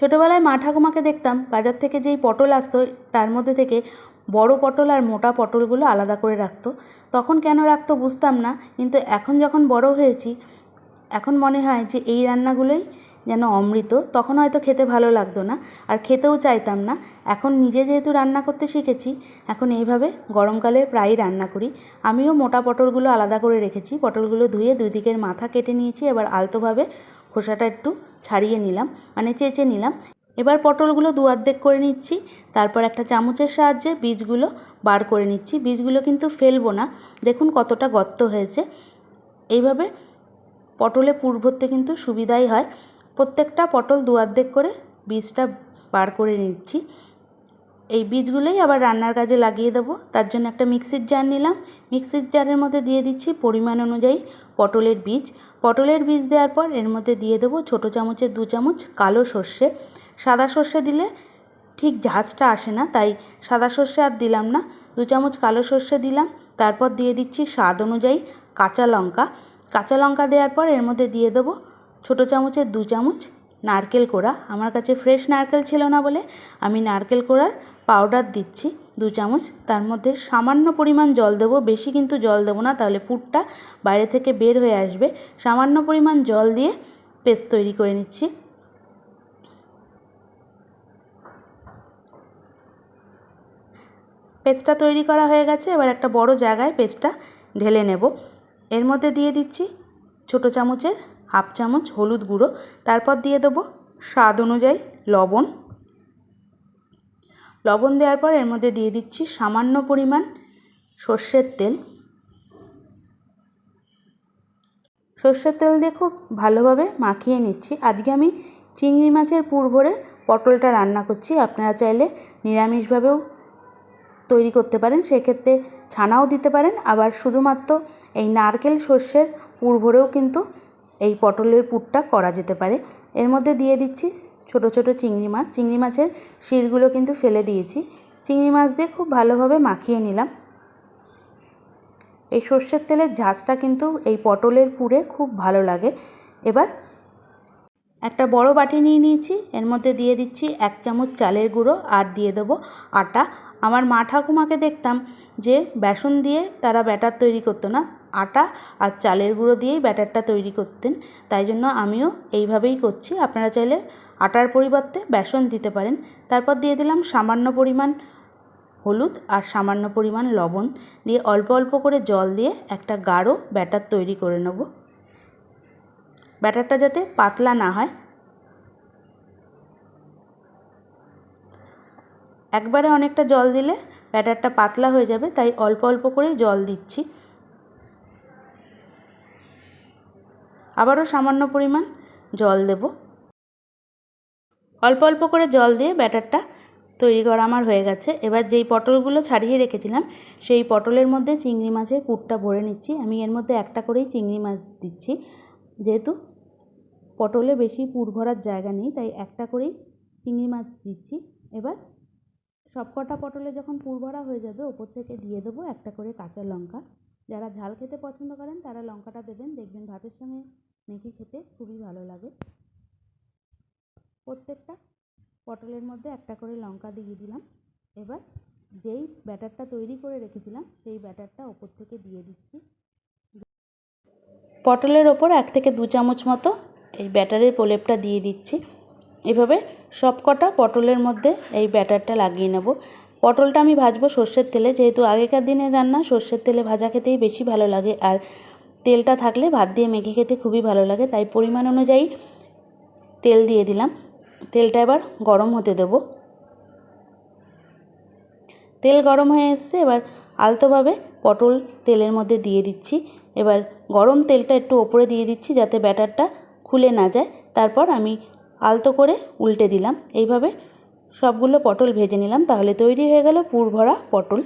ছোটোবেলায় মা ঠাকুমাকে দেখতাম, বাজার থেকে যেই পটল আসতো, তার মধ্যে থেকে বড় পটল আর মোটা পটলগুলো আলাদা করে রাখতো। তখন কেন রাখতো বুঝতাম না, কিন্তু এখন যখন বড় হয়েছি, এখন মনে হয় যে এই রান্নাগুলোই যেন অমৃত, তখন হয়তো খেতে ভালো লাগতো না, আর খেতেও চাইতাম না। এখন নিজে যেহেতু রান্না করতে শিখেছি, এখন এইভাবে গরমকালে প্রায়ই রান্না করি। আমিও মোটা পটলগুলো আলাদা করে রেখেছি, পটলগুলো ধুয়ে দুই দিকের মাথা কেটে নিয়েছি, এবার আলতোভাবে খোসাটা একটু ছাড়িয়ে নিলাম মানে চেঁচে নিলাম। এবার পটলগুলো দু অর্ধেক করে নিচ্ছি, তারপর একটা চামচের সাহায্যে বীজগুলো বার করে নিচ্ছি। বীজগুলো কিন্তু ফেলব না, দেখুন কতটা গর্ত হয়েছে। এইভাবে পটলে পুর ভরতে কিন্তু সুবিধাই হয়। প্রত্যেকটা পটল দু অর্ধেক করে বীজটা বার করে নিচ্ছি। এই বীজগুলোই আবার রান্নার কাজে লাগিয়ে দেবো। তার জন্য একটা মিক্সির জার নিলাম। মিক্সির জারের মধ্যে দিয়ে দিচ্ছি পরিমাণ অনুযায়ী পটলের বীজ। পটলের বীজ দেওয়ার পর এর মধ্যে দিয়ে দেবো ছোটো চামচের দু চামচ কালো সর্ষে। সাদা সর্ষে দিলে ঠিক ঝাঁঝটা আসে না, তাই সাদা সর্ষে আর দিলাম না। দু চামচ কালো সর্ষে দিলাম। তারপর দিয়ে দিচ্ছি স্বাদ অনুযায়ী কাঁচা লঙ্কা। কাঁচা লঙ্কা দেওয়ার পর এর মধ্যে দিয়ে দেবো ছোটো চামচের দু চামচ নারকেল কোড়া। আমার কাছে ফ্রেশ নারকেল ছিল না বলে আমি নারকেল কোড়ার পাউডার দিচ্ছি দু চামচ। তার মধ্যে সামান্য পরিমাণ জল দেবো। বেশি কিন্তু জল দেবো না, তাহলে পুরটা বাইরে থেকে বের হয়ে আসবে। সামান্য পরিমাণ জল দিয়ে পেস্ট তৈরি করে নিচ্ছি। পেস্টটা তৈরি করা হয়ে গেছে। এবার একটা বড় জায়গায় পেস্টটা ঢেলে নেব। এর মধ্যে দিয়ে দিচ্ছি ছোটো চামচের হাফ চামচ হলুদ গুঁড়ো। তারপর দিয়ে দেবো স্বাদ অনুযায়ী লবণ। লবণ দেওয়ার পর এর মধ্যে দিয়ে দিচ্ছি সামান্য পরিমাণ সর্ষের তেল। সর্ষের তেল দিয়ে খুব ভালোভাবে মাখিয়ে নিচ্ছি। আজকে আমি চিংড়ি মাছের পুর ভরে পটলটা রান্না করছি। আপনারা চাইলে নিরামিষভাবেও তৈরি করতে পারেন, সেক্ষেত্রে ছানাও দিতে পারেন। আবার শুধুমাত্র এই নারকেল সর্ষের পুর ভরেও কিন্তু এই পটলের পুরটা করা যেতে পারে। এর মধ্যে দিয়ে দিচ্ছি ছোট ছোট চিংড়ি মাছ। চিংড়ি মাছের শিরগুলো কিন্তু ফেলে দিয়েছি। চিংড়ি মাছ দিয়ে খুব ভালোভাবে মাখিয়ে নিলাম। এই সর্ষের তেলের ঝাঁজটা কিন্তু এই পটলের পুরে খুব ভালো লাগে। এবার একটা বড় বাটি নিয়ে নিয়েছি। এর মধ্যে দিয়ে দিচ্ছি এক চামচ চালের গুঁড়ো আর দিয়ে দেবো আটা। আমার মা ঠাকুমাকে দেখতাম যে বেসন দিয়ে তারা ব্যাটার তৈরি করতো না। আটা আর চালের গুঁড়ো দিয়েই ব্যাটারটা তৈরি করতেন। তাই জন্য আমিও এইভাবেই করছি। আপনারা চাইলে আটার পরিবর্তে বেসন দিতে পারেন। তারপর দিয়ে দিলাম সামান্য পরিমাণ হলুদ আর সামান্য পরিমাণ লবণ। দিয়ে অল্প অল্প করে জল দিয়ে একটা গাঢ় ব্যাটার তৈরি করে নেব। ব্যাটারটা যাতে পাতলা না হয়। একবারে অনেকটা জল দিলে ব্যাটারটা পাতলা হয়ে যাবে। তাই অল্প অল্প করে জল দিচ্ছি। আবারও সামান্য পরিমাণ জল দেব। অল্প অল্প করে জল দিয়ে ব্যাটারটা তৈরি করা আমার হয়ে গেছে। এবার যেই পটলগুলো ছাড়িয়ে রেখেছিলাম, সেই পটলের মধ্যে চিংড়ি মাছের পুরটা ভরে নিচ্ছি। আমি এর মধ্যে একটা করেই চিংড়ি মাছ দিচ্ছি। যেহেতু পটলে বেশি পুর ভরার জায়গা নেই, তাই একটা করেই চিংড়ি মাছ দিচ্ছি। এবার সবকটা পটলে যখন পুর ভরা হয়ে যাবে, ওপর থেকে দিয়ে দেবো একটা করে কাঁচা লঙ্কা। যারা ঝাল খেতে পছন্দ করেন, তারা লঙ্কাটা দেবেন। দেখবেন ভাতের সঙ্গে মেখে খেতে খুবই ভালো লাগে। প্রত্যেকটা পটলের মধ্যে একটা করে লঙ্কা দিয়ে দিলাম। এবার যেই ব্যাটারটা তৈরি করে রেখেছিলাম, সেই ব্যাটারটা ওপর থেকে দিয়ে দিচ্ছি। পটলের ওপর এক থেকে দু চামচ মতো এই ব্যাটারের প্রলেপটা দিয়ে দিচ্ছি। এভাবে সবকটা পটলের মধ্যে এই ব্যাটারটা লাগিয়ে নেব। পটলটা আমি ভাজবো সর্ষের তেলে, যেহেতু আগেকার দিনের রান্না সর্ষের তেলে ভাজা খেতেই বেশি ভালো লাগে। আর তেলটা থাকলে ভাত দিয়ে মেখে খেতে খুবই ভালো লাগে, তাই পরিমাণ অনুযায়ী তেল দিয়ে দিলাম। তেলটা এবার গরম হতে দেব। তেল গরম হয়ে এসছে, এবার আলতোভাবে পটল তেলের মধ্যে দিয়ে দিচ্ছি। এবার গরম তেলটা একটু ওপরে দিয়ে দিচ্ছি যাতে ব্যাটারটা খুলে না যায়। তারপর আমি আলতো করে উল্টে দিলাম। এইভাবে সবগুলো পটল ভেজে নিলাম, তাহলে তৈরি হয়ে গেল পুর ভরা পটল।